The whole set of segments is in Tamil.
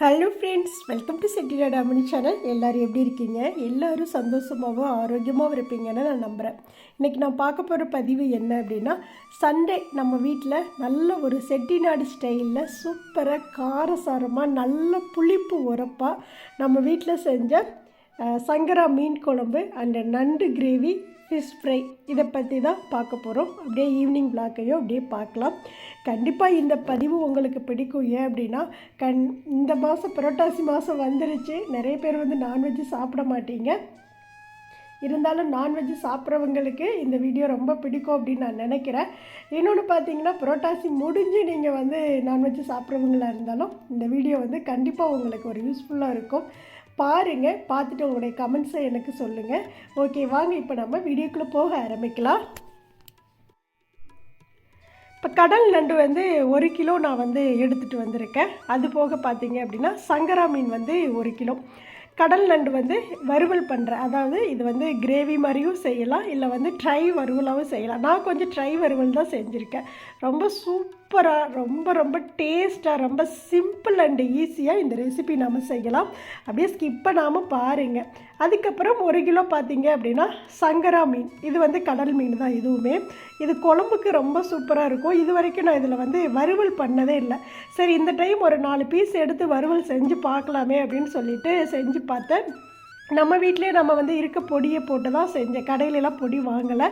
ஹலோ ஃப்ரெண்ட்ஸ் வெல்கம் டு செட்டிடா அம்மணி சேனல் எல்லோரும் எப்படி இருக்கீங்க? எல்லோரும் சந்தோஷமாகவும் ஆரோக்கியமாகவும் இருப்பீங்கன்னு நான் நம்புகிறேன் இன்றைக்கி நான் பார்க்க போகிற பதிவு என்ன அப்படின்னா சண்டே நம்ம வீட்டில் நல்ல ஒரு செட்டிநாடு ஸ்டைலில் சூப்பராக காரசாரமாக நல்ல புளிப்பு உரப்பாக நம்ம வீட்டில் செஞ்ச சங்கரா மீன் குழம்பு அண்ட் நண்டு கிரேவி ஃபிஷ் ஃப்ரை இதை பற்றி தான் பார்க்க போகிறோம் அப்படியே ஈவினிங் பிளாக்கையும் அப்படியே பார்க்கலாம். கண்டிப்பாக இந்த பதிவு உங்களுக்கு பிடிக்கும். ஏன் அப்படின்னா கண் இந்த மாதம் புரட்டாசி மாதம் வந்துருச்சு. நிறைய பேர் வந்து நான்வெஜ்ஜு சாப்பிட மாட்டீங்க. இருந்தாலும் நான்வெஜ் சாப்பிட்றவங்களுக்கு இந்த வீடியோ ரொம்ப பிடிக்கும் அப்படின்னு நான் நினைக்கிறேன். இன்னொன்று பார்த்தீங்கன்னா புரோட்டாசி முடிஞ்சு நீங்கள் வந்து நான்வெஜ் சாப்பிட்றவங்களா இருந்தாலும் இந்த வீடியோ வந்து கண்டிப்பாக உங்களுக்கு ஒரு யூஸ்ஃபுல்லாக இருக்கும். பாருங்கள் பார்த்துட்டு உங்களுடைய கமெண்ட்ஸை எனக்கு சொல்லுங்கள் ஓகே வாங்க இப்போ நம்ம வீடியோக்குள்ளே போக ஆரம்பிக்கலாம். இப்போ கடல் நண்டு வந்து ஒரு கிலோ நான் வந்து எடுத்துகிட்டு வந்திருக்கேன். அது போக பார்த்தீங்க அப்படின்னா சங்கரா மீன் வந்து ஒரு கிலோ. கடல் நண்டு வந்து வறுவல் பண்ணுறேன் அதாவது இது வந்து கிரேவி மாதிரியும் செய்யலாம் இல்லை வந்து ட்ரை வறுவலாகவும் செய்யலாம். நான் கொஞ்சம் ட்ரை வறுவல் தான் செஞ்சுருக்கேன். ரொம்ப சூப் சூப்பராக ரொம்ப ரொம்ப டேஸ்ட்டாக ரொம்ப சிம்பிள் அண்டு ஈஸியாக இந்த ரெசிபி நாம் செய்யலாம். அப்படியே ஸ்கிப் பண்ணாமல் பாருங்கள் அதுக்கப்புறம் ஒரு கிலோ பார்த்தீங்க அப்படின்னா சங்கரா மீன். இது வந்து கடல் மீன் தான் இதுவுமே இது குழம்புக்கு ரொம்ப சூப்பராக இருக்கும். இது வரைக்கும் நான் இதில் வந்து வறுவல் பண்ணதே இல்லை. சரி இந்த டைம் ஒரு நாலு பீஸ் எடுத்து வறுவல் செஞ்சு பார்க்கலாமே அப்படின்னு சொல்லிட்டு செஞ்சு பார்த்தேன். நம்ம வீட்டிலே நம்ம வந்து இருக்க பொடியை போட்டு தான் செஞ்சேன் கடையிலலாம் பொடி வாங்கலை.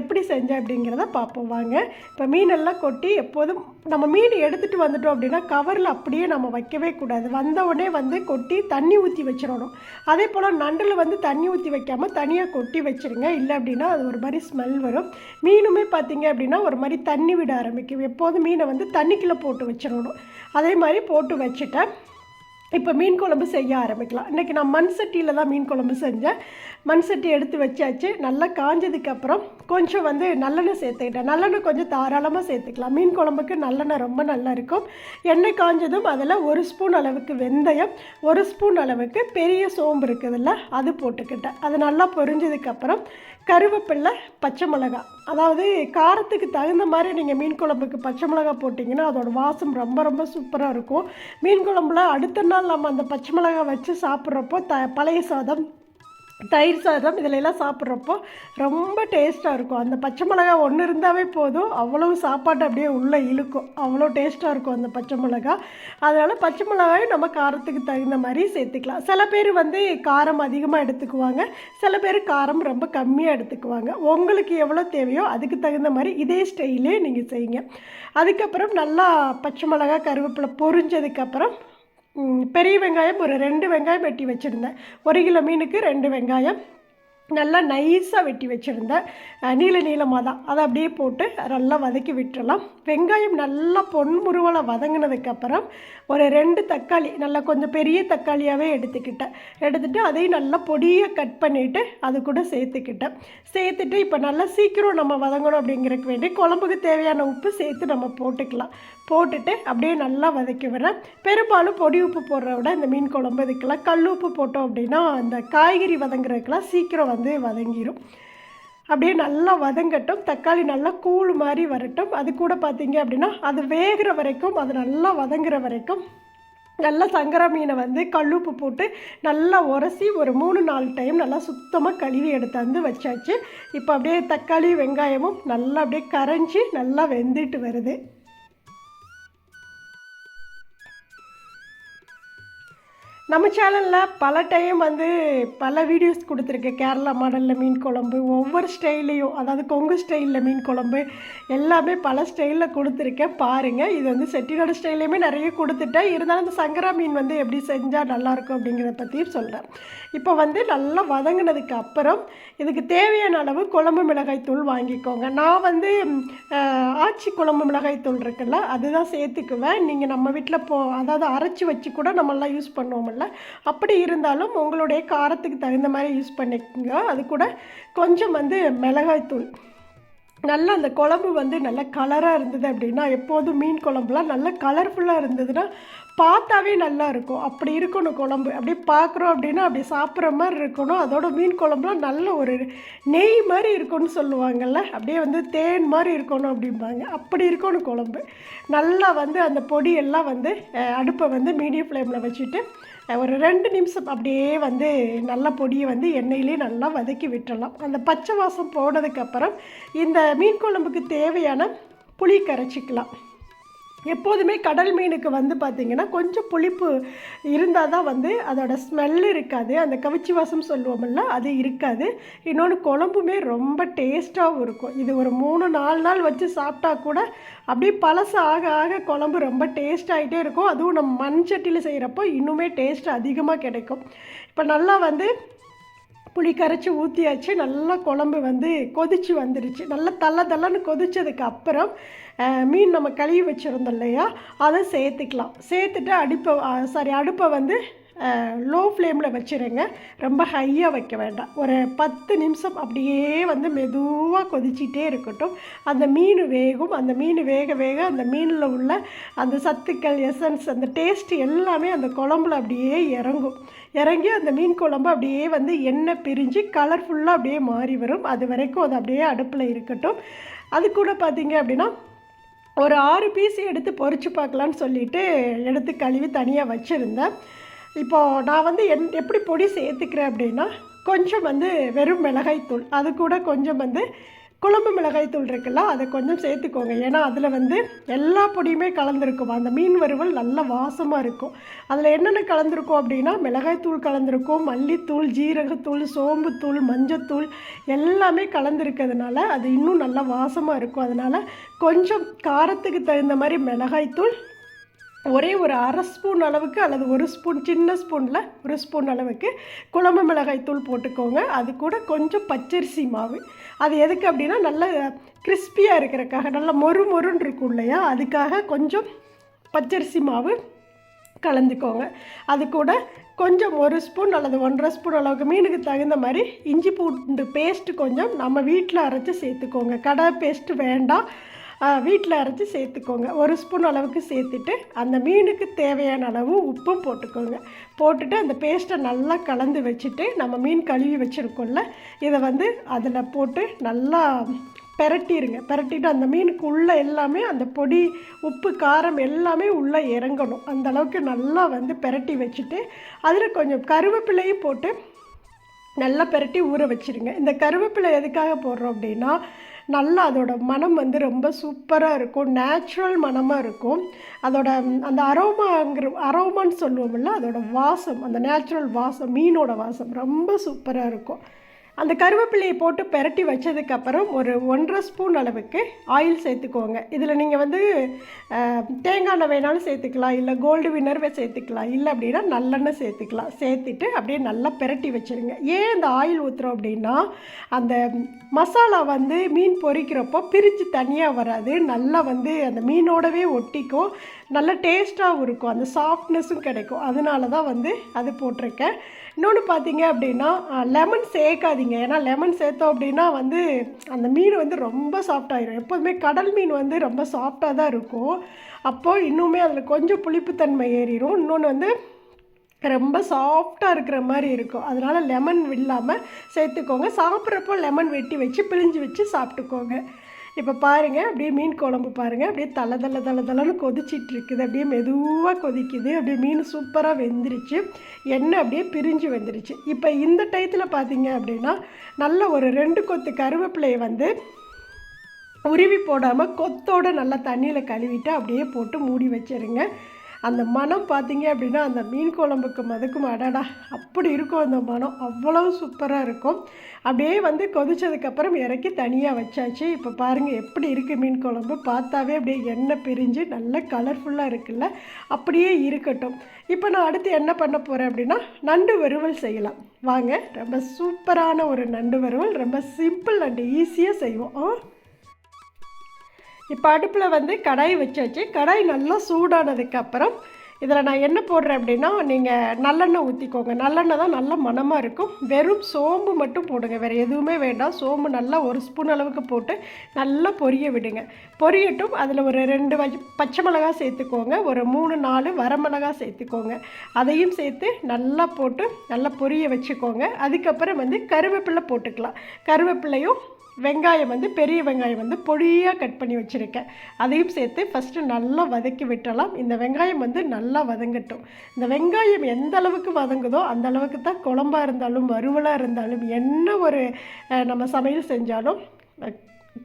எப்படி செஞ்சேன் அப்படிங்கிறத பார்ப்போம். வாங்க. இப்போ மீனெல்லாம் கொட்டி எப்போதும் நம்ம மீன் எடுத்துகிட்டு வந்துட்டோம் அப்படின்னா கவரில் அப்படியே நம்ம வைக்கவே கூடாது. வந்த உடனே வந்து கொட்டி தண்ணி ஊற்றி வச்சிடணும். அதே போல் நண்டில் வந்து தண்ணி ஊற்றி வைக்காமல் தனியாக கொட்டி வச்சிருங்க. இல்லை அப்படின்னா அது ஒரு மாதிரி ஸ்மெல் வரும். மீனுமே பார்த்தீங்க அப்படின்னா ஒரு மாதிரி தண்ணி விட ஆரம்பிக்கும். எப்போதும் மீனை வந்து தண்ணிக்குள்ளே போட்டு வச்சிடணும். அதே மாதிரி போட்டு வச்சுட்டேன். இப்போ மீன் குழம்பு செய்ய ஆரம்பிக்கலாம். இன்றைக்கி நான் மண் சட்டியில் தான் மீன் குழம்பு செஞ்சேன். மண் சட்டி எடுத்து வச்சாச்சு. நல்லா காஞ்சதுக்கப்புறம் கொஞ்சம் வந்து நல்லெண்ணெய் சேர்த்துக்கிட்டேன். நல்லெண்ணெய் கொஞ்சம் தாராளமாக சேர்த்துக்கலாம். மீன் குழம்புக்கு நல்லெண்ணெய் ரொம்ப நல்லா இருக்கும். எண்ணெய் காஞ்சதும் அதில் ஒரு ஸ்பூன் அளவுக்கு வெந்தயம் ஒரு ஸ்பூன் அளவுக்கு பெரிய சோம்பு இருக்குதுல்ல அது போட்டுக்கிட்டேன். அது நல்லா பொரிஞ்சதுக்கப்புறம் கருவேப்பில்லை பச்சை மிளகா. அதாவது காரத்துக்கு தகுந்த மாதிரி நீங்கள் மீன் குழம்புக்கு பச்சை மிளகா போட்டிங்கன்னா அதோட வாசம் ரொம்ப ரொம்ப சூப்பராக இருக்கும். மீன் குழம்புல அடுத்த நாள் நம்ம அந்த பச்சை மிளகா வச்சு சாப்பிட்றப்போ த பழைய சாதம் தயிர் சாதம் இதிலெல்லாம் சாப்பிட்றப்போ ரொம்ப டேஸ்ட்டாக இருக்கும். அந்த பச்சை மிளகா ஒன்று இருந்தாவே போதும். அவ்வளோ சாப்பாடு அப்படியே உள்ளே இழுக்கும். அவ்வளோ டேஸ்ட்டாக இருக்கும் அந்த பச்சை மிளகா. அதனால் பச்சை மிளகாயும் நம்ம காரத்துக்கு தகுந்த மாதிரி சேர்த்துக்கலாம். சில பேர் வந்து காரம் அதிகமாக எடுத்துக்குவாங்க. சில பேர் காரம் ரொம்ப கம்மியாக எடுத்துக்குவாங்க. உங்களுக்கு எவ்வளோ தேவையோ அதுக்கு தகுந்த மாதிரி இதே ஸ்டைலே நீங்கள் செய்யுங்க. அதுக்கப்புறம் நல்லா பச்சை மிளகா கருவேப்பிலை பொரிஞ்சதுக்கப்புறம் பெரிய வெங்காயம் ஒரு ரெண்டு வெங்காயம் வெட்டி வச்சுருந்தேன். ஒரு கிலோ மீனுக்கு ரெண்டு வெங்காயம். நல்லா நைஸாக வெட்டி வச்சுருந்தேன். நீல நீளமாக தான் அதை அப்படியே போட்டு நல்லா வதக்கி விட்டுறலாம். வெங்காயம் நல்லா பொன்முருவலை வதங்கினதுக்கப்புறம் ஒரு ரெண்டு தக்காளி நல்லா கொஞ்சம் பெரிய தக்காளியாகவே எடுத்துக்கிட்டேன். எடுத்துகிட்டு அதையும் நல்லா பொடியாக கட் பண்ணிவிட்டு அது கூட சேர்த்துக்கிட்டேன். சேர்த்துட்டு இப்போ நல்லா சீக்கிரம் நம்ம வதங்கணும் அப்படிங்கிறதுக்கு வேண்டி குழம்புக்கு தேவையான உப்பு சேர்த்து நம்ம போட்டுக்கலாம். போட்டுட்டு அப்படியே நல்லா வதக்கி விடுறேன். பெரும்பாலும் பொடி உப்பு போடுறத விட இந்த மீன் குழம்பு இதுக்கெல்லாம் கல் உப்பு போட்டோம் அப்படின்னா அந்த காய்கறி வதங்குறதுக்கெல்லாம் சீக்கிரம் வந்து வதங்கிடும் அப்படியே நல்லா வதங்கட்டும். தக்காளி நல்லா கூழ் மாதிரி வரட்டும். அது கூட பார்த்தீங்க அப்படின்னா அது வேகிற வரைக்கும் அது நல்லா வதங்குற வரைக்கும் நல்லா சங்கரா மீனை வந்து கல்லுப்பு போட்டு நல்லா உரசி ஒரு மூணு நாலு டைம் நல்லா சுத்தமாக கழுவி எடுத்தாந்து வச்சாச்சு. இப்போ அப்படியே தக்காளி வெங்காயமும் நல்லா அப்படியே கரைஞ்சி நல்லா வெந்துட்டு வருது. நம்ம சேனலில் பல டைம் வந்து பல வீடியோஸ் கொடுத்துருக்கேன் கேரளா மாடலில் மீன் குழம்பு ஒவ்வொரு ஸ்டைல்லையும் அதாவது கொங்கு ஸ்டைலில் மீன் குழம்பு எல்லாமே பல ஸ்டைலில் கொடுத்துருக்கேன். பாருங்கள் இது வந்து செட்டிநாடு ஸ்டைல்லையுமே நிறைய கொடுத்துட்டேன். இருந்தாலும் இந்த சங்கரா மீன் வந்து எப்படி செஞ்சால் நல்லாயிருக்கும் அப்படிங்கிறத பற்றியும் சொல்கிறேன் இப்போ வந்து நல்லா வதங்கினதுக்கு அப்புறம் இதுக்கு தேவையான அளவு குழம்பு மிளகாய் தூள் வாங்கிக்கோங்க. நான் வந்து ஆச்சி குழம்பு மிளகாய் தூள் இருக்குல்ல அதுதான் சேர்த்துக்குவேன். நீங்கள் நம்ம வீட்டில் போ அதாவது அரைச்சி வச்சு கூட நம்மளாம் யூஸ் பண்ணுவோம்ல அப்படி இருந்தாலும் உங்களுடைய காரத்துக்கு தகுந்த மாதிரி யூஸ் பண்ணிக்கோங்க. அது கூட கொஞ்சம் வந்து மிளகாய் தூள். நல்லா அந்த குழம்பு வந்து நல்ல கலராக இருந்தது அப்படின்னா எப்போதும் மீன் குழம்புலாம் நல்ல கலர்ஃபுல்லாக இருந்ததுன்னா பார்த்தாவே நல்லா இருக்கும். அப்படி இருக்கணும் குழம்பு. அப்படியே பார்க்குறோம் அப்படின்னா அப்படி சாப்பிட்ற மாதிரி இருக்கணும். அதோட மீன் குழம்புலாம் நல்ல ஒரு நெய் மாதிரி இருக்கும்னு சொல்லுவாங்கள்ல அப்படியே வந்து தேன் மாதிரி இருக்கணும் அப்படிம்பாங்க. அப்படி இருக்கணும் குழம்பு. நல்லா வந்து அந்த பொடியெல்லாம் வந்து அடுப்பை வந்து மீடியம் ஃப்ளேமில் வச்சுட்டு ஒரு ரெண்டு நிமிஷம் அப்படியே வந்து நல்ல பொடியை வந்து எண்ணெயிலே நல்லா வதக்கி விட்டுறலாம். அந்த பச்சை வாசம் போனதுக்கப்புறம் இந்த மீன் குழம்புக்கு தேவையான புளி கரைச்சிக்கலாம். எப்போதுமே கடல் மீனுக்கு வந்து பார்த்திங்கன்னா கொஞ்சம் புளிப்பு இருந்தால் தான் வந்து அதோட ஸ்மெல் இருக்காது. அந்த கவிச்சி வாசம் சொல்லுவோம்ல அது இருக்காது. இன்னொன்று குழம்புமே ரொம்ப டேஸ்ட்டாகவும் இருக்கும். இது ஒரு மூணு நாலு நாள் வச்சு சாப்பிட்டா கூட அப்படியே பழசு ஆக ஆக குழம்பு ரொம்ப டேஸ்ட் ஆகிட்டே இருக்கும். அதுவும் நம்ம மண் சட்டியில் செய்கிறப்போ இன்னுமே டேஸ்ட் அதிகமாக கிடைக்கும். இப்போ நல்லா வந்து புளி கரைச்சி ஊற்றியாச்சு நல்லா குழம்பு வந்து கொதிச்சு வந்துருச்சு. நல்லா தள்ள தள்ளன்னு கொதிச்சதுக்கு அப்புறம் மீன் நம்ம கழுவி வச்சுருந்தோம் இல்லையா? அதை சேர்த்துக்கலாம். சேர்த்துட்டு அடுப்பை சாரி அடுப்பை வந்து லோ ஃப்ளேமில் வச்சுருங்க. ரொம்ப ஹையாக வைக்க வேண்டாம். ஒரு பத்து நிமிஷம் அப்படியே வந்து மெதுவாக கொதிச்சிட்டே இருக்கட்டும். அந்த மீன் வேகும். அந்த மீன் வேக வேக அந்த மீனில் உள்ள அந்த சத்துக்கள் எசன்ஸ் அந்த டேஸ்ட் எல்லாமே அந்த குழம்புல அப்படியே இறங்கும். இறங்கி அந்த மீன் குழம்பு அப்படியே வந்து எண்ணெய் பிரிஞ்சு கலர்ஃபுல்லாக அப்படியே மாறி வரும். அது வரைக்கும் அது அப்படியே அடுப்பில் இருக்கட்டும். அது கூட பார்த்திங்க அப்படின்னா ஒரு ஆறு பீஸ் எடுத்து பொறிச்சு பார்க்கலான்னு சொல்லிட்டு எடுத்து கழுவி தனியாக வச்சுருந்தேன். இப்போது நான் வந்து என் எப்படி பொடி சேர்த்துக்கிறேன் அப்படின்னா கொஞ்சம் வந்து வெறும் மிளகாய்த்தூள். அது கூட கொஞ்சம் வந்து குழம்பு மிளகாய்த்தூள் இருக்குல்ல அதை கொஞ்சம் சேர்த்துக்கோங்க. ஏன்னா அதில் வந்து எல்லா பொடியுமே கலந்துருக்கும். அந்த மீன் வறுவல் நல்ல வாசமாக இருக்கும். அதில் என்னென்ன கலந்துருக்கும் அப்படின்னா மிளகாய்த்தூள் கலந்துருக்கும் மல்லித்தூள் ஜீரகத்தூள் சோம்புத்தூள் மஞ்சத்தூள் எல்லாமே கலந்துருக்கிறதுனால அது இன்னும் நல்ல வாசமாக இருக்கும். அதனால் கொஞ்சம் காரத்துக்கு தகுந்த மாதிரி மிளகாய்த்தூள் ஒரே ஒரு அரை ஸ்பூன் அளவுக்கு அல்லது ஒரு ஸ்பூன் சின்ன ஸ்பூனில் ஒரு ஸ்பூன் அளவுக்கு குழம்பு மிளகாய் தூள் போட்டுக்கோங்க. அது கூட கொஞ்சம் பச்சரிசி மாவு. அது எதுக்கு அப்படின்னா நல்ல கிறிஸ்பியாக இருக்கிறக்காக நல்ல மொறு மொறுன்னு இருக்கும் இல்லையா? அதுக்காக கொஞ்சம் பச்சரிசி மாவு கலந்துக்கோங்க. அது கூட கொஞ்சம் ஒரு ஸ்பூன் அல்லது ஒன்றரை ஸ்பூன் அளவுக்கு மீனுக்கு தகுந்த மாதிரி இஞ்சி பூண்டு பேஸ்ட்டு கொஞ்சம் நம்ம வீட்டில் அரைச்சி சேர்த்துக்கோங்க. கடை பேஸ்ட்டு வேண்டாம். வீட்டில் அரைச்சி சேர்த்துக்கோங்க. ஒரு ஸ்பூன் அளவுக்கு சேர்த்துட்டு அந்த மீனுக்கு தேவையான அளவு உப்பும் போட்டுக்கோங்க. போட்டுட்டு அந்த பேஸ்ட்டை நல்லா கலந்து வச்சுட்டு நம்ம மீன் கழுவி வச்சுருக்கோம்ல இதை வந்து அதில் போட்டு நல்லா பெரட்டிடுங்க பெரட்டிட்டு அந்த மீனுக்கு உள்ளே எல்லாமே அந்த பொடி உப்பு காரம் எல்லாமே உள்ளே இறங்கணும். அந்தளவுக்கு நல்லா வந்து பெரட்டி வச்சுட்டு அதில் கொஞ்சம் கருவேப்பிலையும் போட்டு நல்லா பெரட்டி ஊற வச்சிருங்க. இந்த கருவேப்பிலை எதுக்காக போடுறோம் அப்படின்னா நல்லா அதோட மனம் வந்து ரொம்ப சூப்பராக இருக்கும். நேச்சுரல் மனமாக இருக்கும். அதோட அந்த அரோமாங்கிற அரோமான்னு சொல்லுவோம்ல அதோட வாசம் அந்த நேச்சுரல் வாசம் மீனோட வாசம் ரொம்ப சூப்பராக இருக்கும். அந்த கருவேப்பிலையை போட்டு பெரட்டி வச்சதுக்கப்புறம் ஒரு ஒன்றரை ஸ்பூன் அளவுக்கு ஆயில் சேர்த்துக்கோங்க. இதில் நீங்கள் வந்து தேங்காய் எண்ணெய் வேணாலும் சேர்த்துக்கலாம் இல்லை கோல்டு வினர்வை சேர்த்துக்கலாம் இல்லை அப்படின்னா நல்லெண்ணெய் சேர்த்துக்கலாம். சேர்த்துட்டு அப்படியே நல்லா பெரட்டி வச்சுருங்க. ஏன் இந்த ஆயில் ஊற்றுறோம் அப்படின்னா அந்த மசாலா வந்து மீன் பொரிக்கிறப்போ பிரித்து தனியாக வராது. நல்லா வந்து அந்த மீனோடவே ஒட்டிக்கும். நல்ல டேஸ்ட்டாகவும் இருக்கும். அந்த சாஃப்ட்னஸும் கிடைக்கும். அதனால தான் வந்து அது போட்டிருக்கேன். இன்னொன்று பார்த்தீங்க அப்படின்னா லெமன் சேர்க்காதீங்க. ஏன்னா லெமன் சேர்த்தோம் அப்படின்னா வந்து அந்த மீன் வந்து ரொம்ப சாஃப்டாகிடும் எப்போதுமே கடல் மீன் வந்து ரொம்ப சாஃப்டாக தான் இருக்கும். அப்போது இன்னுமே அதில் கொஞ்சம் புளிப்புத்தன்மை ஏறிடும் இன்னொன்று வந்து ரொம்ப சாஃப்டாக இருக்கிற மாதிரி இருக்கும். அதனால் லெமன் இல்லாமல் சேர்த்துக்கோங்க. சாப்பிட்றப்போ லெமன் வெட்டி வச்சு பிழிஞ்சு வச்சு சாப்பிட்டுக்கோங்க. இப்போ பாருங்கள் அப்படியே மீன் குழம்பு பாருங்கள் அப்படியே தலை தலை தலை தலைன்னு கொதிச்சிட்டு இருக்குது அப்படியே மெதுவாக கொதிக்குது. அப்படியே மீன் சூப்பராக வெந்துருச்சு. எண்ணெய் அப்படியே பிரிஞ்சு வந்துருச்சு. இப்போ இந்த டயத்தில் பார்த்தீங்க அப்படின்னா நல்ல ஒரு ரெண்டு கொத்து கருவேப்பிலையை வந்து உருவி போடாமல் கொத்தோடு நல்லா தண்ணியில் கழுவிட்டு அப்படியே போட்டு மூடி வச்சிருங்க. அந்த மனம் பார்த்தீங்க அப்படின்னா அந்த மீன் குழம்புக்கு மதுக்கும் அடடா அப்படி இருக்கும் அந்த மனம் அவ்வளவு சூப்பராக இருக்கும். அப்படியே வந்து கொதிச்சதுக்கப்புறம் இறக்கி தனியாக வச்சாச்சு. இப்போ பாருங்கள் எப்படி இருக்குது மீன் குழம்பு? பார்த்தாவே அப்படியே எண்ணெய் பிரிஞ்சு நல்ல கலர்ஃபுல்லாக இருக்குல்ல? அப்படியே இருக்கட்டும். இப்போ நான் அடுத்து என்ன பண்ண போகிறேன் அப்படின்னா நண்டு வறுவல் செய்யலாம். வாங்க ரொம்ப சூப்பரான ஒரு நண்டு வறுவல் ரொம்ப சிம்பிள் அண்ட் ஈஸியாக செய்வோம். ஆ? இப்போ அடுப்பில் வந்து கடாய் வச்சாச்சு. கடாய் நல்லா சூடானதுக்கப்புறம் இதில் நான் என்ன போடுறேன் அப்படின்னா நீங்கள் நல்லெண்ணெய் ஊற்றிக்கோங்க நல்லெண்ணெய் தான் நல்ல மணமாக இருக்கும். வெறும் சோம்பு மட்டும் போடுங்க. வேறு எதுவுமே வேண்டாம். சோம்பு நல்லா ஒரு ஸ்பூன் அளவுக்கு போட்டு நல்லா பொரிய விடுங்க. பொரியட்டும். அதில் ஒரு ரெண்டு வ- பச்சை மிளகாய் சேர்த்துக்கோங்க. ஒரு மூணு நாலு வரமிளகாய் சேர்த்துக்கோங்க. அதையும் சேர்த்து நல்லா போட்டு நல்லா பொரிய வச்சுக்கோங்க. அதுக்கப்புறம் வந்து கருவேப்பிலை போட்டுக்கலாம். கருவேப்பிலையும் வெங்காயம் வந்து பெரிய வெங்காயம் வந்து பொடியாக கட் பண்ணி வச்சுருக்கேன். அதையும் சேர்த்து ஃபஸ்ட்டு நல்லா வதக்கி விட்டலாம் இந்த வெங்காயம் வந்து நல்லா வதங்கட்டும். இந்த வெங்காயம் எந்த அளவுக்கு வதங்குதோ அந்த அளவுக்கு தான் குழம்பாக இருந்தாலும் வறுவலாக இருந்தாலும் என்ன ஒரு நம்ம சமையல் செஞ்சாலும்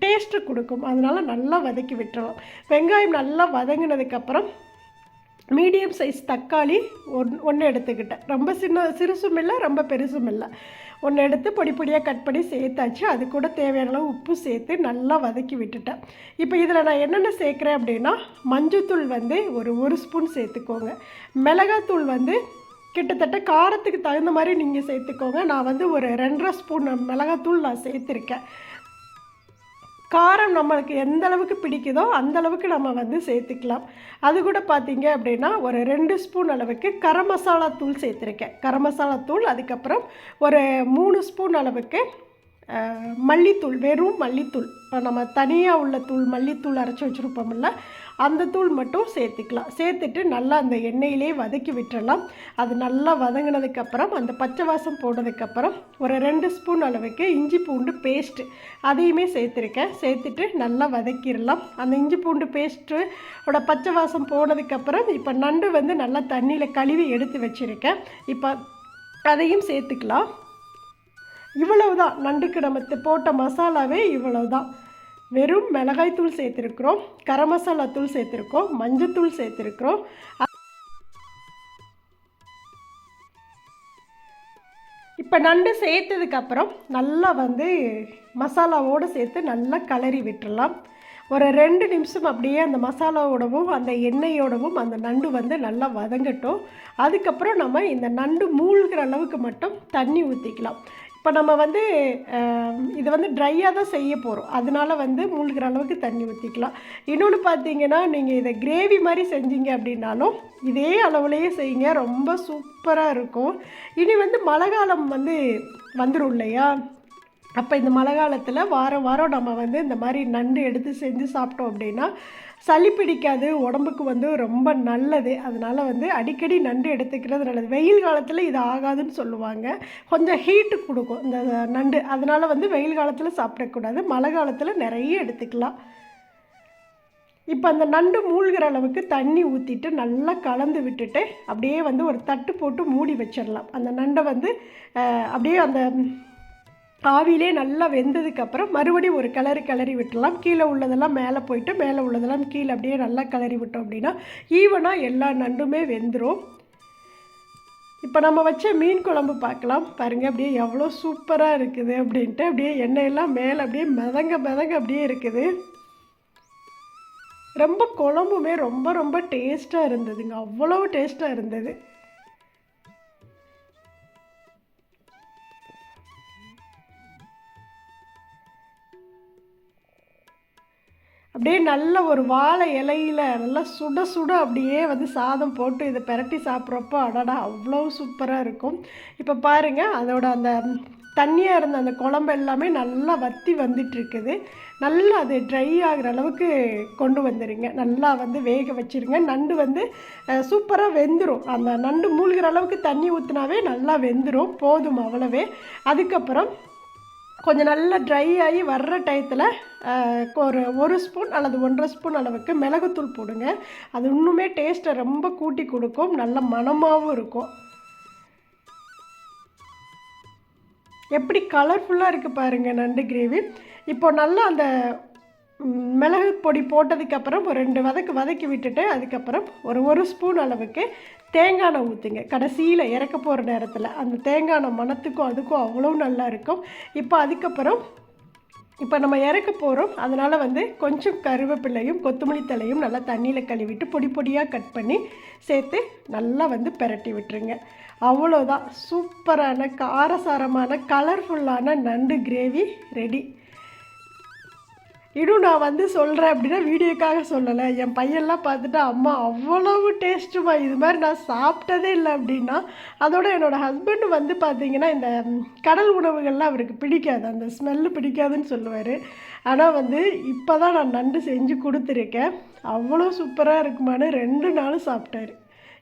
டேஸ்ட்டு கொடுக்கும். அதனால் நல்லா வதக்கி விட்டுறலாம். வெங்காயம் நல்லா வதங்கினதுக்கப்புறம் மீடியம் சைஸ் தக்காளி ஒன் ஒன்று எடுத்துக்கிட்டேன். ரொம்ப சின்ன சிறுசும் இல்லை ரொம்ப பெருசும் இல்லை. ஒன்று எடுத்து பொடி பொடியாக கட் பண்ணி சேர்த்தாச்சு. அது கூட தேவையான அளவு உப்பு சேர்த்து நல்லா வதக்கி விட்டுட்டேன். இப்போ இதில் நான் என்னென்ன சேர்க்குறேன் அப்படின்னா மஞ்சத்தூள் வந்து ஒரு ஒரு ஸ்பூன் சேர்த்துக்கோங்க. மிளகாத்தூள் வந்து கிட்டத்தட்ட காரத்துக்கு தகுந்த மாதிரி நீங்கள் சேர்த்துக்கோங்க. நான் வந்து ஒரு ரெண்டரை ஸ்பூன் மிளகாத்தூள் நான் சேர்த்துருக்கேன். காரம் நம்மளுக்கு எந்த அளவுக்கு பிடிக்குதோ அந்த அளவுக்கு நம்ம வந்து சேர்த்துக்கலாம். அது கூட பார்த்தீங்க அப்படின்னா ஒரு ரெண்டு ஸ்பூன் அளவுக்கு கரம் மசாலா தூள் சேர்த்துருக்கேன். கரம் மசாலா தூள் அதுக்கப்புறம் ஒரு மூணு ஸ்பூன் அளவுக்கு மல்லித்தூள் வெறும் மல்லித்தூள். இப்போ நம்ம தனியாக உள்ள தூள் மல்லித்தூள் அரைச்சி வச்சுருப்போம்ல அந்த தூள் மட்டும் சேர்த்துக்கலாம். சேர்த்துட்டு நல்லா அந்த எண்ணெயிலே வதக்கி விட்டுறலாம். அது நல்லா வதங்கினதுக்கப்புறம் அந்த பச்சை வாசம் போனதுக்கப்புறம் ஒரு ரெண்டு ஸ்பூன் அளவுக்கு இஞ்சி பூண்டு பேஸ்ட்டு அதையுமே சேர்த்துருக்கேன். சேர்த்துட்டு நல்லா வதக்கிடலாம். அந்த இஞ்சி பூண்டு பேஸ்ட்டு ஓட பச்சை வாசம் போனதுக்கப்புறம் இப்போ நண்டு வந்து நல்லா தண்ணியில் கழுவி எடுத்து வச்சுருக்கேன். இப்போ அதையும் சேர்த்துக்கலாம். இவ்வளவுதான். நண்டுக்கு நம்ம போட்ட மசாலாவே இவ்வளவுதான். வெறும் மிளகாய்த்தூள் சேர்த்துருக்குறோம் கரம் மசாலா தூள் சேர்த்துருக்கோம் மஞ்சத்தூள் சேர்த்துருக்குறோம். இப்போ நண்டு சேர்த்ததுக்கப்புறம் நல்லா வந்து மசாலாவோடு சேர்த்து நல்லா கிளறி விட்டுறலாம். ஒரு ரெண்டு நிமிஷம் அப்படியே அந்த மசாலாவோடவும் அந்த எண்ணெயோடவும் அந்த நண்டு வந்து நல்லா வதங்கட்டும். அதுக்கப்புறம் நம்ம இந்த நண்டு மூழ்கிற அளவுக்கு மட்டும் தண்ணி ஊற்றிக்கலாம் இப்போ நம்ம வந்து இது வந்து ட்ரையாக தான் செய்ய போகிறோம் அதனால வந்து மூழ்கிற அளவுக்கு தண்ணி ஊற்றிக்கலாம் இன்னொன்று பார்த்தீங்கன்னா நீங்கள் இதை கிரேவி மாதிரி செஞ்சீங்க அப்படின்னாலும் இதே அளவுலேயே செய்யுங்க. ரொம்ப சூப்பராக இருக்கும். இனி வந்து மழை காலம் வந்து வந்துடும் இல்லையா? அப்போ இந்த மழை காலத்தில் வாரம் வாரம் நம்ம வந்து இந்த மாதிரி நண்டு எடுத்து செஞ்சு சாப்பிட்டோம் அப்படின்னா சளி பிடிக்காது உடம்புக்கு வந்து ரொம்ப நல்லது. அதனால் வந்து அடிக்கடி நண்டு எடுத்துக்கிறது நல்லது. வெயில் காலத்தில் இது ஆகாதுன்னு சொல்லுவாங்க. கொஞ்சம் ஹீட்டு கொடுக்கும் இந்த நண்டு. அதனால் வந்து வெயில் காலத்தில் சாப்பிடக்கூடாது. மழை காலத்தில் நிறைய எடுத்துக்கலாம். இப்போ அந்த நண்டு மூழ்கிற அளவுக்கு தண்ணி ஊற்றிட்டு நல்லா கலந்து விட்டுட்டு அப்படியே வந்து ஒரு தட்டு போட்டு மூடி வச்சிடலாம். அந்த நண்டை வந்து அப்படியே அந்த ஆவிலே நல்லா வெந்ததுக்கப்புறம் மறுபடியும் ஒரு கிளறி கிளறி விட்டுடலாம். கீழே உள்ளதெல்லாம் மேலே போயிட்டு மேலே உள்ளதெல்லாம் கீழே அப்படியே நல்லா கிளறி விட்டோம் அப்படின்னா ஈவனாக எல்லா நண்டுமே வெந்துடும் இப்போ நம்ம வச்ச மீன் குழம்பு பார்க்கலாம். பாருங்கள் அப்படியே எவ்வளோ சூப்பராக இருக்குது அப்படின்ட்டு அப்படியே எண்ணெயெல்லாம் மேலே அப்படியே மிதங்க மிதங்க அப்படியே இருக்குது. ரொம்ப குழம்புமே ரொம்ப ரொம்ப டேஸ்ட்டாக இருந்ததுங்க. அவ்வளோ டேஸ்ட்டாக இருந்தது. அப்படியே நல்ல ஒரு வாழை இலையில நல்லா சுட சுட அப்படியே வந்து சாதம் போட்டு இதை பிரட்டி சாப்பிட்றப்போ அடடா அவ்வளோ சூப்பராக இருக்கும். இப்போ பாருங்கள் அதோட அந்த தண்ணியாக இருந்த அந்த குழம்பு எல்லாமே நல்லா வத்தி வந்துட்டுருக்குது. நல்லா அது ட்ரை ஆகிற அளவுக்கு கொண்டு வந்துடுங்க நல்லா வந்து வேக வச்சிருங்க. நண்டு வந்து சூப்பராக வெந்துடும் அந்த நண்டு மூழ்கிற அளவுக்கு தண்ணி ஊற்றினாவே நல்லா வெந்துடும் போதும் அவ்வளவே. அதுக்கப்புறம் கொஞ்சம் நல்லா ட்ரை ஆகி வர்ற டயத்தில் ஒரு ஒரு ஸ்பூன் அல்லது ஒன்றரை ஸ்பூன் அளவுக்கு மிளகுத்தூள் போடுங்க. அது இன்னுமே டேஸ்ட்டை ரொம்ப கூட்டி கொடுக்கும். நல்ல மணமாகவும் இருக்கும். எப்படி கலர்ஃபுல்லாக இருக்குது பாருங்கள் நண்டு கிரேவி இப்போ நல்லா அந்த மிளகு பொடி போட்டதுக்கப்புறம் ஒரு ரெண்டு வதக்கு வதக்கி விட்டுட்டு அதுக்கப்புறம் ஒரு ஒரு ஸ்பூன் அளவுக்கு தேங்காய் ஊற்றுங்க கடைசியில் இறக்க போகிற நேரத்தில் அந்த தேங்காய் மணத்துக்கும் அதுக்கும் அவ்வளோ நல்லா இருக்கும். இப்போ அதுக்கப்புறம் இப்போ நம்ம இறக்க போகிறோம் அதனால் வந்து கொஞ்சம் கருவேப்பிலையும் கொத்தமல்லி தலையும் நல்லா தண்ணியில் கழுவிட்டு பொடி பொடியாக கட் பண்ணி சேர்த்து நல்லா வந்து பிரட்டி விட்டுருங்க. அவ்வளோதான் சூப்பரான காரசாரமான கலர்ஃபுல்லான நண்டு கிரேவி ரெடி இன்னும் நான் வந்து சொல்கிறேன் அப்படின்னா வீடியோக்காக சொல்லலை. என் பையன்லாம் பார்த்துட்டு அம்மா அவ்வளவு டேஸ்ட்டுமா இது மாதிரி நான் சாப்பிட்டதே இல்லை அப்படின்னா அதோட என்னோடய ஹஸ்பண்ட் வந்து பார்த்தீங்கன்னா இந்த கடல் உணவுகள்லாம் அவருக்கு பிடிக்காது. அந்த ஸ்மெல்லு பிடிக்காதுன்னு சொல்லுவார். ஆனால் வந்து இப்போ தான் நான் நண்டு செஞ்சு கொடுத்துருக்கேன். அவ்வளோ சூப்பராக இருக்குமான்னு ரெண்டு நாளும் சாப்பிட்டாரு.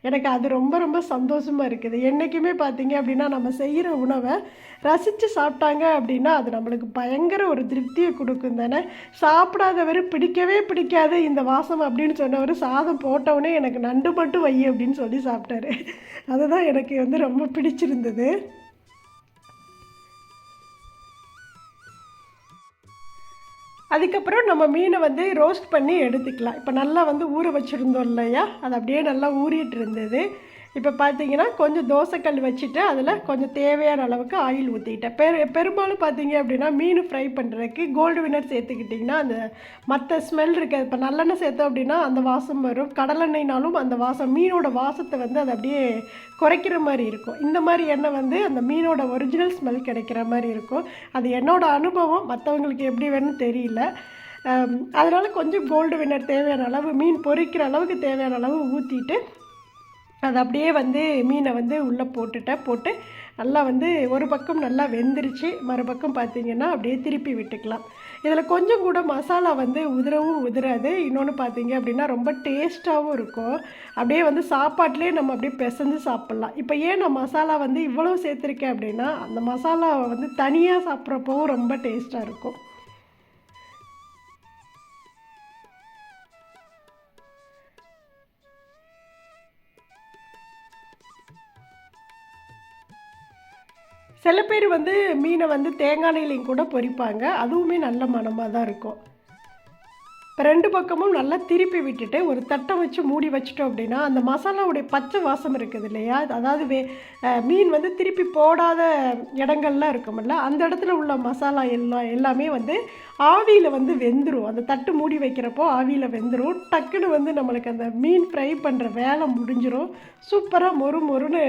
எனக்கு அது ரொம்ப ரொம்ப சந்தோஷமாக இருக்குது. என்றைக்குமே பார்த்தீங்க அப்படின்னா நம்ம செய்கிற உணவை ரசித்து சாப்பிட்டாங்க அப்படின்னா அது நம்மளுக்கு பயங்கர ஒரு திருப்தியை கொடுக்கும் தானே? சாப்பிடாதவர் பிடிக்கவே பிடிக்காது இந்த வாசம் அப்படின்னு சொன்னவர் சாதம் போட்டவுடனே எனக்கு நண்டு மட்டும் வை அப்படின்னு சொல்லி சாப்பிட்டாரு. அதுதான் எனக்கு வந்து ரொம்ப பிடிச்சிருந்தது. அதுக்கப்புறம் நம்ம மீனை வந்து ரோஸ்ட் பண்ணி எடுத்துக்கலாம். இப்போ நல்லா வந்து ஊற வச்சுருந்தோம் இல்லையா? அது அப்படியே நல்லா ஊறிட்டு இருந்தது. இப்போ பார்த்தீங்கன்னா கொஞ்சம் தோசைக்கல் வச்சுட்டு அதில் கொஞ்சம் தேவையான அளவுக்கு ஆயில் ஊற்றிக்கிட்டேன் பெரு பெரும்பாலும் பார்த்தீங்க அப்படின்னா மீன் ஃப்ரை பண்ணுறதுக்கு கோல்டு வினர் சேர்த்துக்கிட்டிங்கன்னா அந்த மற்ற ஸ்மெல் இருக்குது இப்போ நல்லெண்ணெய் சேர்த்தோம் அப்படின்னா அந்த வாசம் வரும். கடலெண்ணெய்னாலும் அந்த வாசம் மீனோட வாசத்தை வந்து அது அப்படியே குறைக்கிற மாதிரி இருக்கும். இந்த மாதிரி எண்ணெய் வந்து அந்த மீனோட ஒரிஜினல் ஸ்மெல் கிடைக்கிற மாதிரி இருக்கும். அது என்னோட அனுபவம். மற்றவங்களுக்கு எப்படி வேணும்னு தெரியல. அதனால் கொஞ்சம் கோல்டு வின்னர் தேவையான அளவு மீன் பொறிக்கிற அளவுக்கு தேவையான அளவு ஊற்றிட்டு அது அப்படியே வந்து மீனை வந்து உள்ளே போட்டுட்டேன். போட்டு நல்லா வந்து ஒரு பக்கம் நல்லா வெந்துருச்சு. மறுபக்கம் பார்த்திங்கன்னா அப்படியே திருப்பி விட்டுக்கலாம். இதில் கொஞ்சம் கூட மசாலா வந்து உதிரவும் உதிராது. இன்னொன்று பார்த்தீங்க அப்படின்னா ரொம்ப டேஸ்ட்டாகவும் இருக்கும். அப்படியே வந்து சாப்பாட்டிலே நம்ம அப்படியே பிசைஞ்சு சாப்பிட்லாம். இப்போ ஏன் நான் மசாலா வந்து இவ்வளோ சேர்த்துருக்கேன் அப்படின்னா அந்த மசாலாவை வந்து தனியாக சாப்பிட்றப்பவும் ரொம்ப டேஸ்ட்டாக இருக்கும். சில பேர் வந்து மீனை வந்து தேங்காய் எண்ணெயிலையும் கூட பொரிப்பாங்க. அதுவுமே நல்ல மணமாக தான் இருக்கும். இப்போ ரெண்டு பக்கமும் நல்லா திருப்பி விட்டுட்டு ஒரு தட்டை வச்சு மூடி வச்சிட்டோம் அப்படின்னா அந்த மசாலாவுடைய பச்சை வாசம் இருக்குது இல்லையா? அதாவது வே மீன் வந்து திருப்பி போடாத இடங்கள்லாம் இருக்கும்ல அந்த இடத்துல உள்ள மசாலா எல்லாம் எல்லாமே வந்து ஆவியில் வந்து வெந்துடும் அந்த தட்டு மூடி வைக்கிறப்போ ஆவியில் வெந்துடும் டக்குன்னு வந்து நம்மளுக்கு அந்த மீன் ஃப்ரை பண்ணுற வேலை முடிஞ்சிடும் சூப்பராக மொறு மொறுன்னு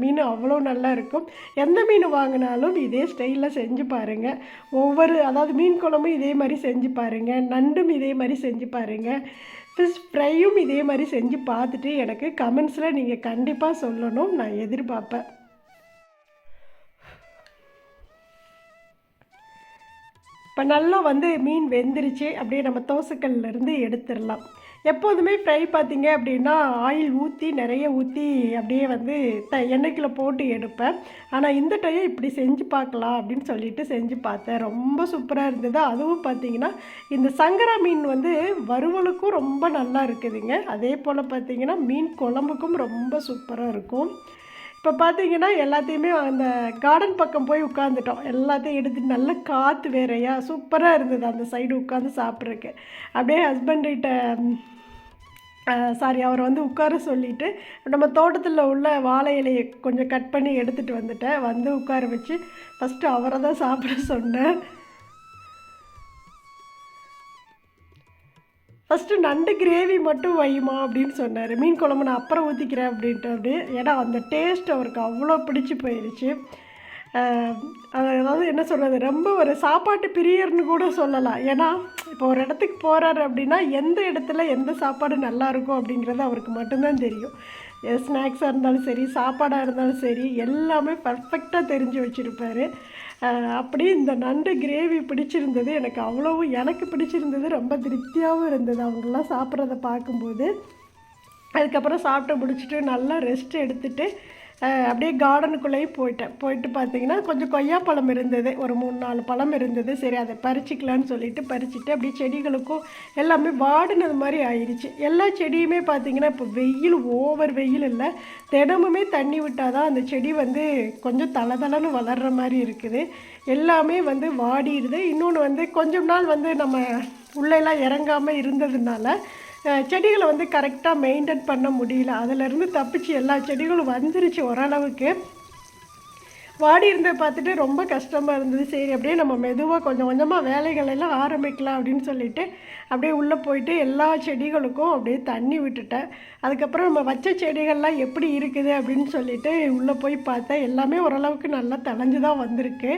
மீன் அவ்வளோ நல்லா இருக்கும். எந்த மீன் வாங்கினாலும் இதே ஸ்டைலில் செஞ்சு பாருங்கள் ஒவ்வொரு அதாவது மீன் குழம்பும் இதே மாதிரி செஞ்சு பாருங்கள் நண்டும் இதே மாதிரி செஞ்சு பாருங்கள் ஃபிஷ் ஃப்ரையும் இதே மாதிரி செஞ்சு பார்த்துட்டு எனக்கு கமெண்ட்ஸில் நீங்கள் கண்டிப்பாக சொல்லணும். நான் எதிர்பார்ப்பேன். இப்போ நல்லா வந்து மீன் வெந்துருச்சு. அப்படியே நம்ம தோசைக்கல்ல இருந்து எடுத்துடலாம். எப்போதுமே ஃப்ரை பார்த்தீங்க அப்படின்னா ஆயில் ஊற்றி நிறைய ஊற்றி அப்படியே வந்து த எண்ணெய்க்குள்ள போட்டு எடுப்பேன். ஆனால் இந்த டைம் இப்படி செஞ்சு பார்க்கலாம் அப்படின்னு சொல்லிட்டு செஞ்சு பார்த்தேன். ரொம்ப சூப்பராக இருந்தது. அதுவும் பார்த்தீங்கன்னா இந்த சங்கரா மீன் வந்து வறுவலுக்கும் ரொம்ப நல்லா இருக்குதுங்க. அதே போல் பார்த்தீங்கன்னா மீன் குழம்புக்கும் ரொம்ப சூப்பராக இருக்கும். இப்போ பார்த்தீங்கன்னா எல்லாத்தையுமே அந்த கார்டன் பக்கம் போய் உட்காந்துட்டோம் எல்லாத்தையும் எடுத்துட்டு நல்ல காற்று வேறையா சூப்பராக இருந்தது அந்த சைடு உட்காந்து சாப்பிட்றக்கு அப்படியே ஹஸ்பண்ட்கிட்ட சாரி அவரை வந்து உட்கார சொல்லிவிட்டு நம்ம தோட்டத்தில் உள்ள வாழை இலையை கொஞ்சம் கட் பண்ணி எடுத்துகிட்டு வந்துட்டேன். வந்து உட்கார வச்சு ஃபஸ்ட்டு அவரை தான் சாப்பிட சொன்னேன். ஃபஸ்ட்டு நண்டு கிரேவி மட்டும் வையுமா அப்படின்னு சொன்னார். மீன் குழம்பு நான் அப்புறம் ஊற்றிக்கிறேன் அப்படின்ட்டு அப்படி ஏன்னா அந்த டேஸ்ட் அவருக்கு அவ்வளோ பிடிச்சி போயிடுச்சு அது அதாவது என்ன சொல்கிறது ரொம்ப ஒரு சாப்பாட்டு பிரியர்னு கூட சொல்லலாம். ஏன்னா இப்போ ஒரு இடத்துக்கு போகிறாரு அப்படின்னா எந்த இடத்துல எந்த சாப்பாடு நல்லாயிருக்கும் அப்படிங்கிறது அவருக்கு மட்டும்தான் தெரியும். ஸ்நாக்ஸாக இருந்தாலும் சரி சாப்பாடாக இருந்தாலும் சரி எல்லாமே பர்ஃபெக்டாக தெரிஞ்சு வச்சுருப்பாரு. அப்படியே இந்த நண்டு கிரேவி பிடிச்சிருந்தது. எனக்கு அவ்வளோவும் எனக்கு பிடிச்சிருந்தது. ரொம்ப திருப்தியாகவும் இருந்தது. அவங்களாம் சாப்பிட்றத பார்க்கும்போது. அதுக்கப்புறம் சாப்பிட்டு முடிச்சுட்டு நல்லா ரெஸ்ட் எடுத்துட்டு அப்படியே கார்டனுக்குள்ளேயே போயிட்டேன். போயிட்டு பார்த்தீங்கன்னா கொஞ்சம் கொய்யாப்பழம் இருந்தது. ஒரு மூணு நாலு பழம் இருந்தது. சரி அதை பறிச்சிக்கலான்னு சொல்லிட்டு பறிச்சுட்டு அப்படியே செடிகளுக்கும் எல்லாமே வாடினது மாதிரி ஆயிடுச்சு. எல்லா செடியுமே பார்த்தீங்கன்னா இப்போ வெயில் ஓவர் வெயில் இல்லை. தினமுமே தண்ணி விட்டால் தான் அந்த செடி வந்து கொஞ்சம் தளதளன்னு வளர்கிற மாதிரி இருக்குது. எல்லாமே வந்து வாடிடுது. இன்னொன்று வந்து கொஞ்சம் நாள் வந்து நம்ம உள்ளெல்லாம் இறங்காமல் இருந்ததுனால செடிகளை வந்து கரெக்டாக மெயின்டைன் பண்ண முடியல. அதிலிருந்து தப்பிச்சு எல்லா செடிகளும் வந்துருச்சு ஓரளவுக்கு. வாடி இருந்த பார்த்துட்டு ரொம்ப கஷ்டமாக இருந்தது. சரி அப்படியே நம்ம மெதுவாக கொஞ்சம் கொஞ்சமாக வேலைகள் எல்லாம் ஆரம்பிக்கலாம் அப்படின்னு சொல்லிட்டு அப்படியே உள்ளே போயிட்டு எல்லா செடிகளுக்கும் அப்படியே தண்ணி விட்டுட்டேன். அதுக்கப்புறம் நம்ம வச்ச செடிகள்லாம் எப்படி இருக்குது அப்படின்னு சொல்லிட்டு உள்ளே போய் பார்த்தேன். எல்லாமே ஓரளவுக்கு நல்லா தழைஞ்சு தான் வந்திருக்கு.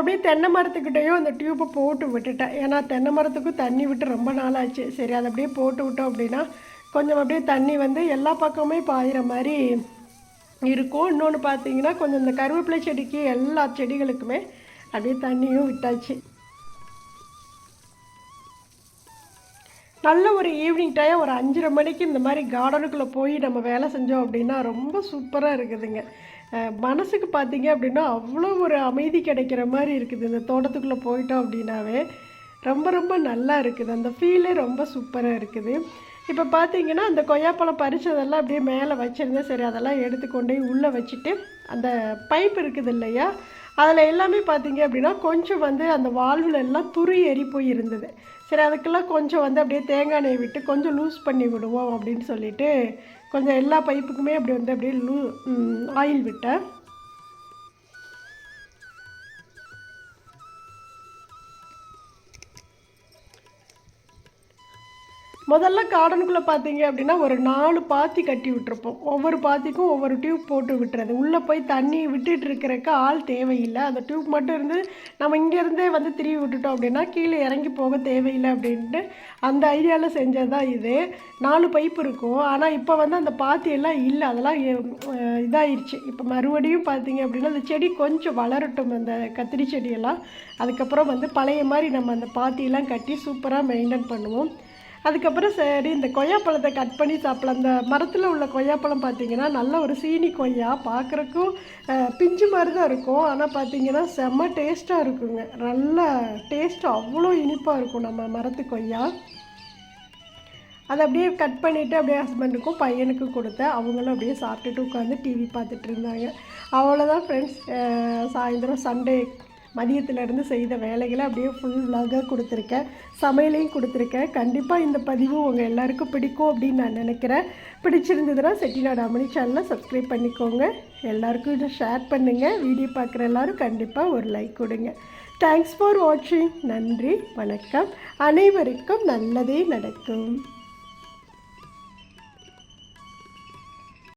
அப்படியே தென்னை மரத்துக்கிட்டேயும் அந்த டியூப்பை போட்டு விட்டுட்டேன். ஏன்னா தென்னை மரத்துக்கும் தண்ணி விட்டு ரொம்ப நாள் ஆச்சு சரி அதை அப்படியே போட்டு விட்டோம் அப்படின்னா கொஞ்சம் அப்படியே தண்ணி வந்து எல்லா பக்கமே பாயிற மாதிரி இருக்கும். இன்னொன்று பார்த்தீங்கன்னா கொஞ்சம் இந்த கருவேப்பிலை செடிக்கு எல்லா செடிகளுக்குமே அப்படியே தண்ணியும் விட்டாச்சு. நல்ல ஒரு ஈவினிங் டைம் ஒரு அஞ்சரை மணிக்கு இந்த மாதிரி கார்டனுக்குள்ளே போய் நம்ம வேலை செஞ்சோம் அப்படின்னா ரொம்ப சூப்பராக இருக்குதுங்க. மனசுக்கு பார்த்தீங்க அப்படின்னா அவ்வளோ ஒரு அமைதி கிடைக்கிற மாதிரி இருக்குது. இந்த தோட்டத்துக்குள்ளே போயிட்டோம் அப்படின்னாவே ரொம்ப ரொம்ப நல்லா இருக்குது. அந்த ஃபீலே ரொம்ப சூப்பராக இருக்குது. இப்போ பார்த்தீங்கன்னா அந்த கொய்யாப்பழம் பறித்ததெல்லாம் அப்படியே மேலே வச்சுருந்தேன். சரி அதெல்லாம் எடுத்து கொண்டு போய் உள்ளே வச்சுட்டு அந்த பைப் இருக்குது இல்லையா? அதில் எல்லாமே பார்த்தீங்க அப்படின்னா கொஞ்சம் வந்து அந்த வால்வில் எல்லாம் துரு ஏறி போய் இருந்தது. சரி அதுக்கெல்லாம் கொஞ்சம் வந்து அப்படியே தேங்காய் எண்ணெய் விட்டு கொஞ்சம் லூஸ் பண்ணி விடுவோம் அப்படின்னு சொல்லிட்டு கொஞ்சம் எல்லா பைப்புக்குமே அப்படி வந்து அப்படியே லூ ஆயில் விட்டேன். முதல்ல கார்டனுக்குள்ளே பார்த்தீங்க அப்படின்னா ஒரு நாலு பாத்தி கட்டி விட்டுருப்போம். ஒவ்வொரு பாத்திக்கும் ஒவ்வொரு டியூப் போட்டு விட்டுறது. உள்ளே போய் தண்ணி விட்டுட்டு இருக்கிறக்க ஆள் தேவையில்லை. அந்த டியூப் மட்டும் இருந்து நம்ம இங்கேருந்தே வந்து திருவி விட்டுட்டோம் அப்படின்னா கீழே இறங்கி போக தேவையில்லை அப்படின்ட்டு அந்த ஐடியாவில் செஞ்சது தான் இது. நாலு பைப் இருக்கும். ஆனால் இப்போ வந்து அந்த பாத்தி எல்லாம் இல்லை. அதெல்லாம் இதாயிடுச்சு இப்போ மறுபடியும் பார்த்தீங்க அப்படின்னா அந்த செடி கொஞ்சம் வளரட்டும். அந்த கத்திரி செடியெல்லாம். அதுக்கப்புறம் வந்து பழைய மாதிரி நம்ம அந்த பாத்தியெல்லாம் கட்டி சூப்பராக மெயின்டைன் பண்ணுவோம். அதுக்கப்புறம் சரி இந்த கொய்யாப்பழத்தை கட் பண்ணி சாப்பிடலாம். அந்த மரத்தில் உள்ள கொய்யாப்பழம் பார்த்தீங்கன்னா நல்ல ஒரு சீனி கொய்யா பார்க்குறக்கும் பிஞ்சு மாதிரி தான் இருக்கும். ஆனால் பார்த்தீங்கன்னா செம்ம டேஸ்ட்டாக இருக்குங்க. நல்ல டேஸ்ட் அவ்வளோ இனிப்பாக இருக்கும் நம்ம மரத்து கொய்யா. அதை அப்படியே கட் பண்ணிவிட்டு அப்படியே ஹஸ்பண்டுக்கும் பையனுக்கும் கொடுத்தேன். அவங்களும் அப்படியே சாப்பிட்டுட்டு உட்காந்து டிவி பார்த்துட்டு இருந்தாங்க. அவ்வளோதான் ஃப்ரெண்ட்ஸ் சாயந்தரம் சண்டே மதியத்துலேருந்து செய்த வேலைகளை அப்படியே ஃபுல் விலாகாக கொடுத்துருக்கேன். சமையலையும் கொடுத்துருக்கேன். கண்டிப்பாக இந்த பதிவு உங்கள் எல்லாருக்கும் பிடிக்கும் அப்படின்னு நான் நினைக்கிறேன். பிடிச்சிருந்ததுன்னா செட்டிநாடு அமணி சேனலை சப்ஸ்கிரைப் பண்ணிக்கோங்க. எல்லாருக்கும் இதை ஷேர் பண்ணுங்கள் வீடியோ பார்க்குற எல்லாரும் கண்டிப்பாக ஒரு லைக் கொடுங்க. தேங்க்ஸ் ஃபார் வாட்சிங் நன்றி வணக்கம். அனைவருக்கும் நல்லதே நடக்கும்.